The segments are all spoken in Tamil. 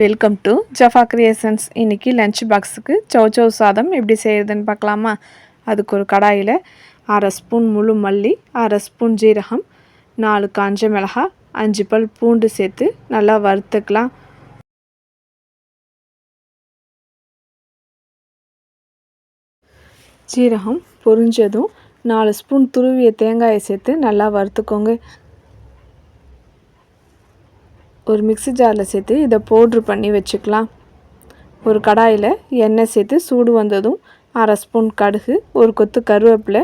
வெல்கம் டு ஜஃபா கிரியேஷன்ஸ் இன்றைக்கி லன்ச் பாக்ஸுக்கு சௌச்சௌ சாதம் எப்படி செய்கிறதுன்னு பார்க்கலாமா? அதுக்கு ஒரு கடாயில் அரை ஸ்பூன் முழு மல்லி அரை ஸ்பூன் ஜீரகம் நாலு காஞ்ச மிளகாய் அஞ்சு பல் பூண்டு சேர்த்து நல்லா வறுத்துக்கலாம். ஜீரகம் பொரிஞ்சதும் நாலு ஸ்பூன் துருவிய தேங்காயை சேர்த்து நல்லா வறுத்துக்கோங்க. ஒரு மிக்ஸி ஜாரில் சேர்த்து இதை பவுட்ரு பண்ணி வச்சுக்கலாம். ஒரு கடாயில் எண்ணெய் சேர்த்து சூடு வந்ததும் அரை ஸ்பூன் கடுகு ஒரு கொத்து கருவேப்பிலை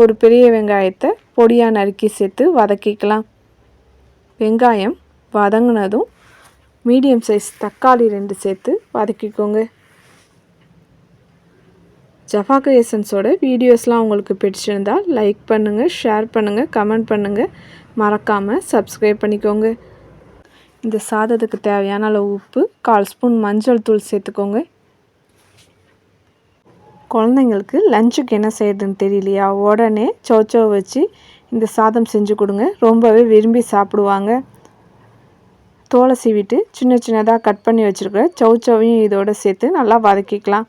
ஒரு பெரிய வெங்காயத்தை பொடியாக நறுக்கி சேர்த்து வதக்கிக்கலாம். வெங்காயம் வதங்கினதும் மீடியம் சைஸ் தக்காளி ரெண்டு சேர்த்து வதக்கிக்கோங்க. ஜஃபா கிரியேஷன்ஸோட வீடியோஸ்லாம் உங்களுக்கு பிடிச்சிருந்தால் லைக் பண்ணுங்கள் ஷேர் பண்ணுங்கள் கமெண்ட் பண்ணுங்கள் மறக்காமல் சப்ஸ்கிரைப் பண்ணிக்கோங்க. இந்த சாதத்துக்கு தேவையான அளவு உப்பு கால் ஸ்பூன் மஞ்சள் தூள் சேர்த்துக்கோங்க. குழந்தைங்களுக்கு லஞ்சுக்கு என்ன செய்யறதுன்னு தெரியலையா? உடனே சோச்சோ வச்சு இந்த சாதம் செஞ்சு கொடுங்க. ரொம்பவே விரும்பி சாப்பிடுவாங்க. தோலை சீவிட்டு சின்ன சின்னதாக கட் பண்ணி வச்சுருக்கிற சௌச்சோவையும் இதோடு சேர்த்து நல்லா வதக்கிக்கலாம்.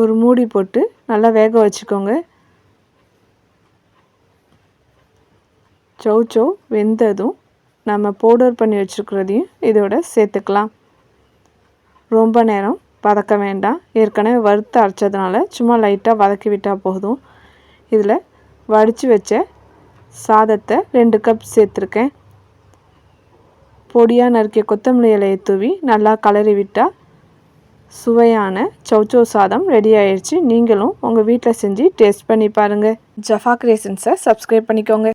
ஒரு மூடி போட்டு நல்லா வேக வச்சுக்கோங்க. சௌச்சோ வெந்ததும் நம்ம பவுடர் பண்ணி வச்சுருக்கிறதையும் இதோட சேர்த்துக்கலாம். ரொம்ப நேரம் வதக்க வேண்டாம். ஏற்கனவே வறுத்து அரைச்சதுனால சும்மா லைட்டாக வதக்கி விட்டால் போதும். இதில் வடித்து வச்ச சாதத்தை ரெண்டு கப் சேர்த்துருக்கேன். பொடியாக நறுக்கிய கொத்தமல்லி இலையை தூவி நல்லா கலரி விட்டால் சுவையான சௌச்சோ சாதம் ரெடி ஆயிடுச்சு நீங்களும் உங்கள் வீட்டில் செஞ்சு டேஸ்ட் பண்ணி பாருங்கள் ஜஃபா கிரியேஷன்ஸை சப்ஸ்கிரைப் பண்ணிக்கோங்க.